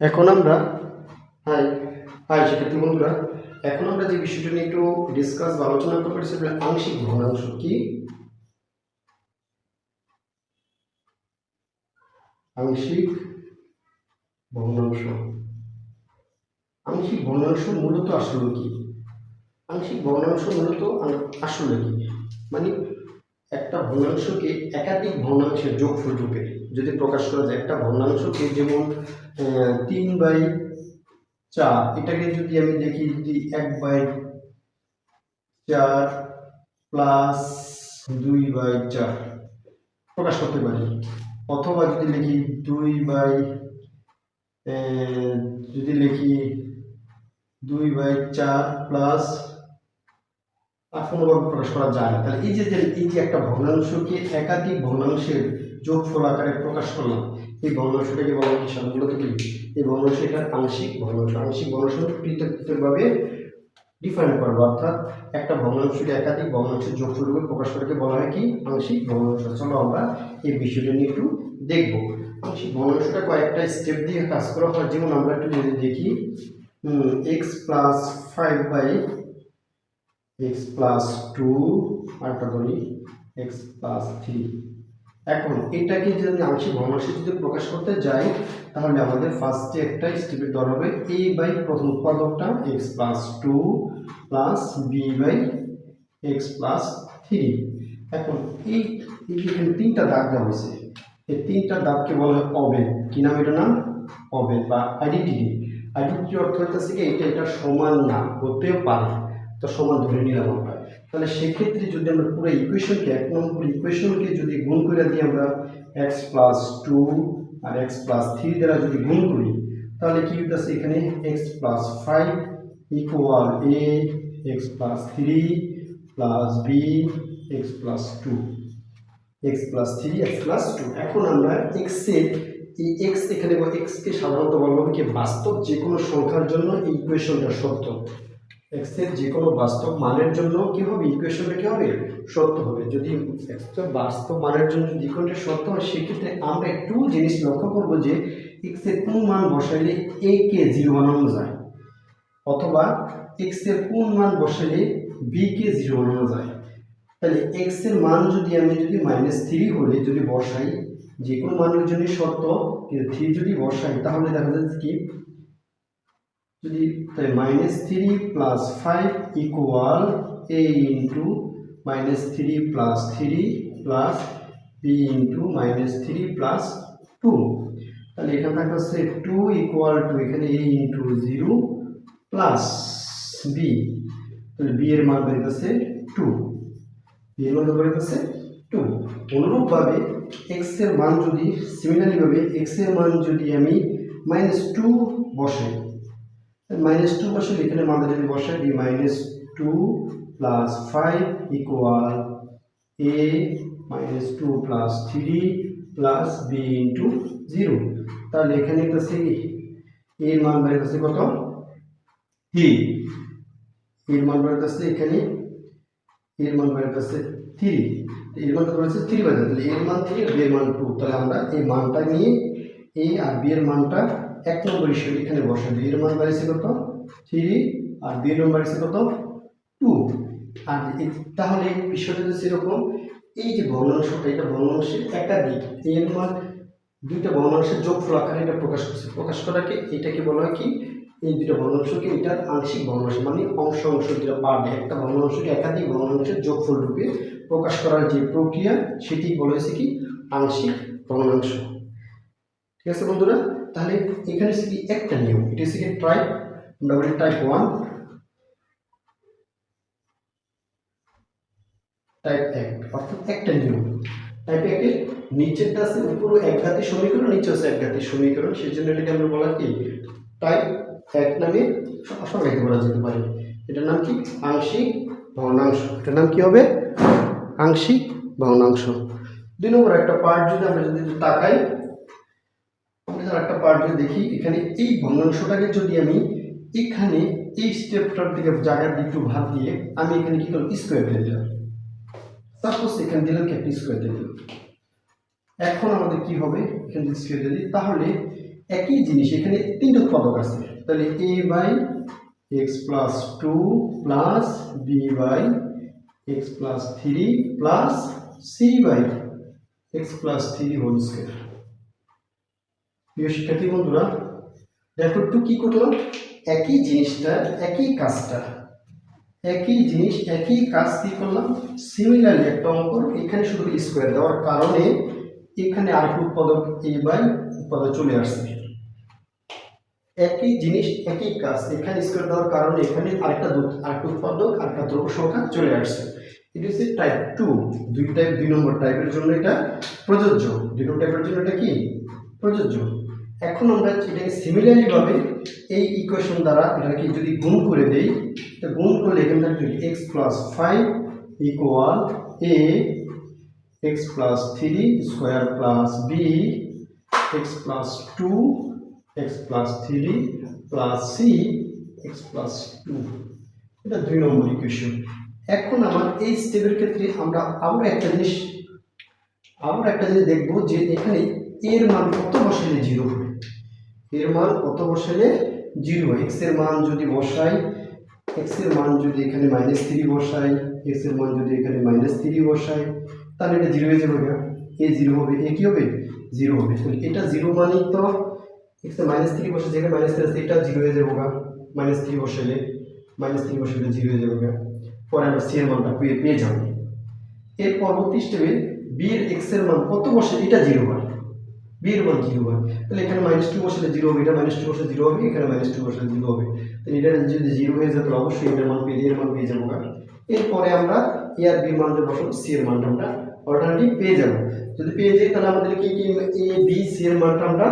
এখন আমরা high high শিক্ষার্থী বন্ধুরা, এখন আমরা যে বিষয়টা নিয়ে একটু ডিসকাস বা আলোচনা করব সেটা আংশিক ভগ্নাংশ কি? আংশিক ভগ্নাংশ। আংশিক ভগ্নাংশ মূলত আসলে কি? আংশিক ভগ্নাংশ মূলত আসলে কি? মানে একটা ভগ্নাংশকে একাধিক ভগ্নাংশের যোগফল রূপে যদি প্রকাশ করা যায়, একটা ভগ্নাংশকে যেমন তিন বাই চার, এটাকে যদি আমি দেখি, যদি এক বাই চার প্লাস দুই বাই চার প্রকাশ করতে পারি। অথবা যদি লিখি দুই বাই যদি লিখি দুই বাই চার প্লাস আর কোনোভাবে প্রকাশ করা যায় না। তাহলে এই যে যে- এই যে একটা ভগ্নাংশকে একাধিক ভগ্নাংশের যোগফল আকারে প্রকাশ করলাম। এই ভগ্নাংশটাকে বলা হয় কি? এই ভগ্নাংশ আংশিক ভগ্নাংশ আংশিক ভগ্নাংশ পৃথক পৃথকভাবে ডিফাইন করব। অর্থাৎ একটা ভগ্নাংশকে একাধিক ভগ্নাংশের যোগফল রূপে প্রকাশ করতে বলা হয় কি? আংশিক ভগ্নাংশ চলো আমরা এই বিষয়টা নিয়ে একটু দেখব। আংশিক ভগ্নাংশটা কয়েকটা স্টেপ দিয়ে কাজ করা হয়। যেমন আমরা একটু যদি দেখি x plus five by x plus two আরেকটা ধরি এক্স প্লাস থ্রি এখন এটাকে যদি আংশিক ভগ্নাংশে যদি প্রকাশ করতে যাই, তাহলে আমাদের ফার্স্টে একটা স্টেপের দর হবে এ বাই প্রথম উৎপাদকটা x plus two plus b by x plus three এখন এই তিনটা দাগ দেওয়া হয়েছে, এই তিনটা দাগকে বলা হয় অবেদ কি নাম এটা নাম? অবেদ বা আইডেন্টিটি আইডেন্টিটি অর্থ হচ্ছে কি, এটা এটা সমান না, হতেও পারে। তো সমান ধরে নিলাম তাহলে সেক্ষেত্রে যদি আমরা পুরো ইকুয়েশনকে এক নম্বর ইকুয়েশনকে যদি গুণ করে দিই আমরা এক্স প্লাস টু আর এক্স প্লাস থ্রি দ্বারা যদি গুণ করি, তাহলে কি হইতেছে এখানে x plus five equal a x plus three plus b x plus two x plus three x plus two এখন আমরা এক্সের এই এক্স এখানে বা এক্সকে সাধারণত বলা হবে কি বাস্তব যে কোনো সংখ্যার জন্য ইকুয়েশনটা সত্য। এক্সের যে কোনো বাস্তব মানের জন্য কি হবে? ইকুয়েশনটা কি হবে? সত্য হবে। যদি এক্সের বাস্তব মানের জন্য যদি ইকুয়েশনটা সত্য হয়, সেক্ষেত্রে আমরা একটু জিনিস লক্ষ্য করব যে এক্সের কোন মান বসাইলে এ কে জিরো বানানো যায় অথবা এক্সের কোন মান বসাইলে বি কে জিরো বানানো যায় তাহলে এক্সের মান যদি আমি যদি মাইনাস থ্রি হলে, যদি বসাই যে কোনো মানের জন্য শর্ত থ্রি যদি বসাই, তাহলে দেখা যাচ্ছে কি? যদি তাই minus three plus five equal a into minus three plus three plus b into minus three plus two তাহলে এখানে থাকতেছে টু ইকুয়াল টু এখানে a into zero plus b তাহলে বি এর মান বেরোতেছে টু বি এর মান বেরোতেছে টু অনুরূপভাবে এক্সের মান যদি সিমিলারলিভাবে এক্সের মান যদি আমি মাইনাস টু বসাই মাইনাস টু বসালে এখানে মানটা যদি বসাই দিই minus two plus five equal a minus two plus three plus b into zero তাহলে এখানে কাছে এর মান বেরোতেছে কত? থ্রি এর মান বেরোতেছে এখানে এর মান বেরোতেছে থ্রি এর মান বেরোচ্ছে থ্রি বাজে তাহলে এর মান থ্রি বি এর মান টু তাহলে আমরা এই মানটা নিয়ে এ আর বি এর মানটা এক নম্বর হিসেবে এখানে বসে দিই মান বেড়েছে কত? থ্রি আর বি এর মান কত? টু আর তাহলে বিষয়টা হচ্ছে এরকম এই যে ভগ্নাংশটা, এটা ভগ্নাংশের একাধিক এর মান, দুইটা ভগ্নাংশের যোগফল আকারে এটা প্রকাশ করছে। প্রকাশ করাকে, এটাকে বলা হয় কি? এই দুটো ভগ্নাংশকে এটার আংশিক ভগ্নাংশ মানে অংশ অংশ যেটা পার্টে একটা ভগ্নাংশকে একাধিক ভগ্নাংশের যোগফল রূপে প্রকাশ করার যে প্রক্রিয়া, সেটি বলা হয়েছে কি? আংশিক ভগ্নাংশ। ঠিক আছে বন্ধুরা? তাহলে এখানে কি একটা নিয়ম? এটা কি টাইপ আমরা বলি টাইপ ওয়ান টাইপ এক, অর্থাৎ একটা নিয়ম। টাইপ একের নিচেরটা আছে, উপরে একঘাতি সমীকরণ নিচে আছে একঘাতি সমীকরণ। সেই জন্য এটাকে আমরা বলা কি? টাইপ এক নামে সংজ্ঞায়িত করা যেতে পারে। এটার নাম কি? আংশিক ভগ্নাংশ। এটার নাম কি হবে? আংশিক ভগ্নাংশ। দুই নম্বর একটা পার্ট যদি আমরা যদি তাকাই একটা পার্ট দেখি, এখানে এই ভগ্নাংশটাকে যদি আমি এখানে এই স্টেপটার দিকে জায়গার একটু ভাত দিয়ে আমি এখানে কি করলাম? স্কোয়ার দিয়ে দিলাম। সাপোজ এখানে দিলাম কি? একটা স্কোয়ার দিয়ে এখন আমাদের কি হবে? এখানে স্কোয়ার দিয়ে দিই, তাহলে একই জিনিস, এখানে তিনটে উৎপাদক আছে। তাহলে a by x plus two plus b by x plus three plus c by x plus three whole square প্রিয় শিক্ষার্থী বন্ধুরা, দেখো একটু কি করলাম একই জিনিসটা, একই কাজটা, একই জিনিস, একই কাজ কি করলাম সিমিলারলি একটা অঙ্ক এখানে শুধু স্কোয়ার দেওয়ার কারণে এখানে আরেকটা উৎপাদক এ বাই উৎপাদক চলে আসছে। একই জিনিস, একই কাজ, এখানে স্কোয়ার দেওয়ার কারণে এখানে আরেকটা আরেকটা উৎপাদক, আরেকটা দ্রব্য সংখ্যা চলে আসছে। এটা হচ্ছে টাইপ টু দুই টাইপ দুই নম্বর টাইপের জন্য এটা প্রযোজ্য। দুই নম্বর টাইপের জন্য এটা কি? প্রযোজ্য। এখন আমরা এটাকে সিমিলারলি ভাবে এই ইকুয়েশন দ্বারা এটাকে যদি গুণ করে দেই, তা গুণ করলে এখানে থাকবে x plus five equal a x plus three square plus b x plus two x plus three plus c x plus two এটা দুই নম্বর ইকুয়েশন এখন আমার এই স্টেপের ক্ষেত্রে আমরা আবার একটা জিনিস, আবার একটা জিনিস দেখব যে এখানে এর মান কত বসালে জিরো হবে? এর মান কত বসালে জিরো এক্সের মান যদি বসাই এক্সের মান যদি এখানে মাইনাস থ্রি বসাই এক্সের মান যদি এখানে মাইনাস থ্রি বসাই, তাহলে এটা জিরো হয়ে যাবে এ জিরো হবে এ কি হবে? জিরো হবে। তাহলে এটা জিরো মানেই তো এক্স মাইনাস থ্রি বসে যেখানে মাইনাস থ্রি আছে, এটা জিরো হয়ে যাবে গা মাইনাস থ্রি বসালে মাইনাস থ্রি বসালে জিরো হয়ে যাবে গা পরে আমরা সি এর মানটা পেয়ে পেয়ে যাব। এর পরবর্তী স্টেপে বি এর এক্সের মান কত বসে এটা জিরো হয়। বি এর মান জিরো হয়। তাহলে এখানে মাইনাস টু বসলে জিরো হবে, এটা মাইনাস টু বসলে জিরো হবে, এখানে মাইনাস টু বসলে জিরো হবে। তাহলে এটা যদি জিরো হয়ে যায়, তাহলে অবশ্যই এটার মান পেয়ে এর মান পেয়ে যাব। এরপরে আমরা এ আর বি মান যে বসাবো সি এর মানটা আমরা অল্টারনেটিভ পেয়ে যাব। যদি পেয়ে যাই, তাহলে আমাদের কি কি এ বি সি এর মানটা আমরা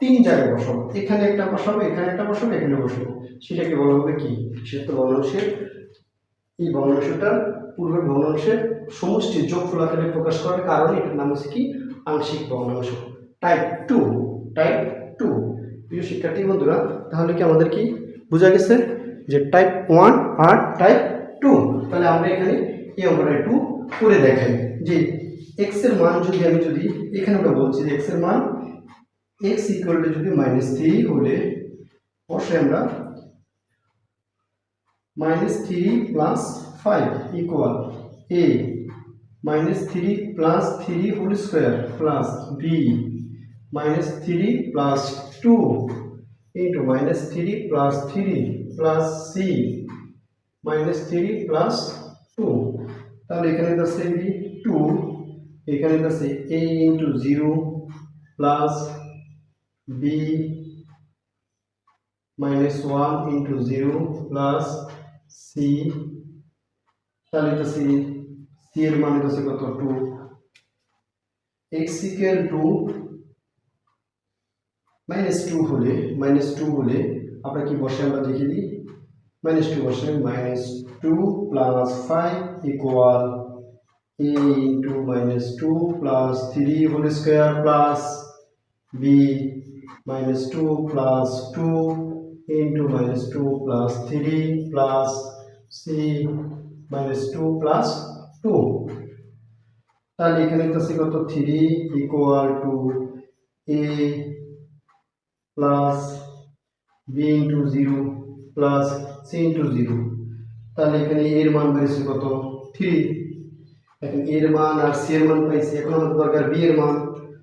তিন জায়গায় বসাবো। এখানে একটা বসাবো, এখানে একটা বসাবো, এখানে বসাবো। সেটাকে বলা হবে কি? সেটা তো ভগ্নাংশের এই ভগ্নাংশটার পূর্বের ভগ্নাংশের সমষ্টির যোগফল আকারে প্রকাশ করার কারণে এটার নাম হচ্ছে কি? আংশিক ভগ্নাংশ টাইপ টু টাইপ টু প্রিয় শিক্ষার্থী বন্ধুরা, তাহলে কি আমাদের কি বোঝা গেছে যে টাইপ ওয়ান আর টাইপ টু তাহলে আমরা এখানে এই অঙ্কটা একটু করে দেখাই। যে এক্সের মান যদি আমি যদি, এখানে ওটা বলছি যে এক্সের মান এক্স ইকুয়াল টু যদি মাইনাস থ্রি হলে, অবশ্যই আমরা minus three plus five equal a minus three plus three whole square plus b minus three plus two into minus three plus three plus c minus three plus two তাহলে এখানে আছে কি two এখানে আছে a into zero plus b minus one into zero plus c তাহলে তো c এর মান হচ্ছে কত? Two x equal two minus two হলে মাইনাস টু হলে আমরা কি বসে আমরা দেখে দিই? মাইনাস টু বসে minus two plus five equal a into minus two plus three whole square plus b minus 2 plus 2 into minus 2 plus 3 plus c, minus 2 plus 2 তাহলে এখানে আছে কত? 3 equal two a plus b into zero plus c into zero তাহলে এখানে এর মান বেরিয়েছে কত? 3 এখন এর মান আর c এর মান পাইছি। এখন আমাদের দরকার b এর মান।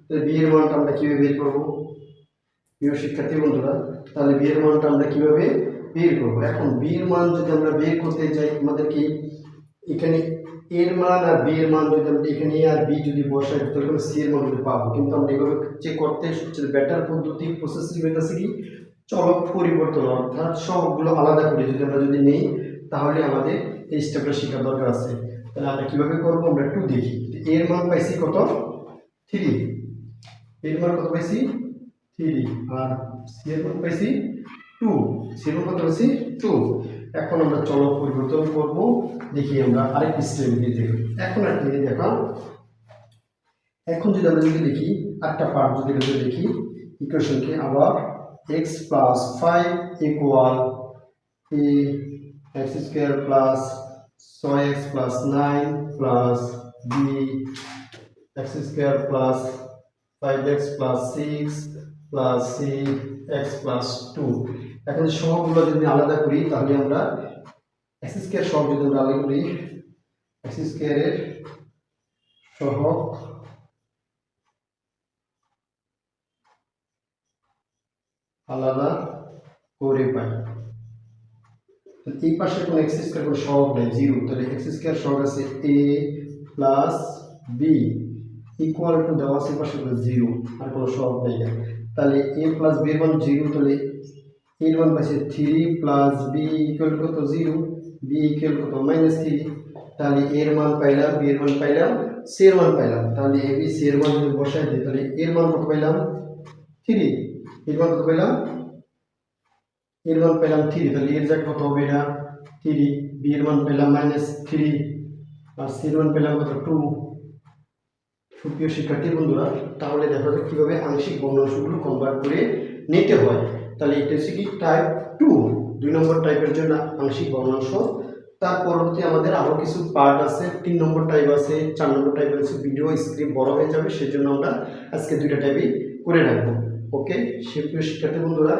তাহলে b এর মানটা আমরা কীভাবে বের করব? প্রিয় শিক্ষার্থী বন্ধুরা, তাহলে বিয়ের মানটা আমরা কীভাবে বের করব? এখন বিয়ের মান যদি আমরা বের করতে যাই আমাদের কি এখানে এর মান আর বি এর মান যদি আমরা এখানে আর বি যদি বসাই, তাহলে আমরা সি এর মান যদি পাবো। কিন্তু আমরা এভাবে চেক করতে সবচেয়ে বেটার পদ্ধতি প্রসেসিং আছে কি? চলক পরিবর্তন, অর্থাৎ সবগুলো আলাদা করে যদি আমরা যদি নেই, তাহলে আমাদের এই স্টেপটা শেখার দরকার আছে। তাহলে আমরা কীভাবে করব? আমরা একটু দেখি। এর মান পাইছি কত? থ্রি এর মান কত পাইছি? থ্রি আর সি এর মান পাইছি টু সি এর মান কত পাইছি? টু এখন আমরা চলক পরিবর্তন করব। দেখি আমরা আরেক স্টেপ দিয়ে দেখি। এখন একটা জিনিস দেখাও এখন যদি আমরা যদি দেখি একটা পার্ট যদি আমরা দেখি ইকুয়েশনকে আবার x plus five equal a x square plus ছয় x plus nine plus b x square plus five x plus six plus c x plus two এখন যদি সহগগুলো যদি আলাদা করি, তাহলে আমরা এক্স স্কোয়ার সহগ যদি আমরা আলাদা করি এক্স স্কোয়ারের সহগ আলাদা করে পাই। এই পাশে কোনো এক্স স্কোয়ার কোনো সহগ নেই জিরো তাহলে এক্স স্কোয়ার সহগ আছে a plus b equal to দেওয়া আছে পাশে জিরো আর কোনো সহগ নেই তাহলে এ প্লাস বি এর মান জিরো তাহলে এর মান পাচ্ছে থ্রি প্লাস বি ইকুয়াল কত জিরো বি ইকুয়াল কত মাইনাস থ্রি তাহলে এর মান পাইলাম বি এর মান পাইলাম সি এর মান পাইলাম। তাহলে এ বি সি এর মান বসাই দিই, তাহলে এর মান কত পাইলাম? থ্রি এর মান কত পাইলাম? এর মান পেলাম থ্রি তাহলে এর জায়গা কত হবে এটা? থ্রি বি এর মান পেলাম মাইনাস থ্রি আর সি এর মান পেলাম কত? টু সুপ্রিয় শিক্ষার্থী, বন্ধুরা, তাহলে দেখা যাক কীভাবে আংশিক ভগ্নাংশগুলো কনভার্ট করে নিতে হয়। তাহলে এটা হচ্ছে কি? টাইপ টু দুই নম্বর টাইপের জন্য আংশিক ভগ্নাংশ তার পরবর্তী আমাদের আরও কিছু পার্ট আছে, তিন নম্বর টাইপ আছে, চার নম্বর টাইপ আছে ভিডিও স্ক্রিপ্ট বড় হয়ে যাবে, সেজন্য আমরা আজকে দুইটা টাইপই করে রাখব। ওকে সে বন্ধুরা,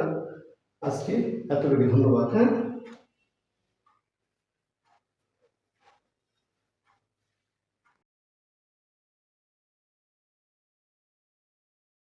আজকে এতটুকু ধন্যবাদ। হ্যাঁ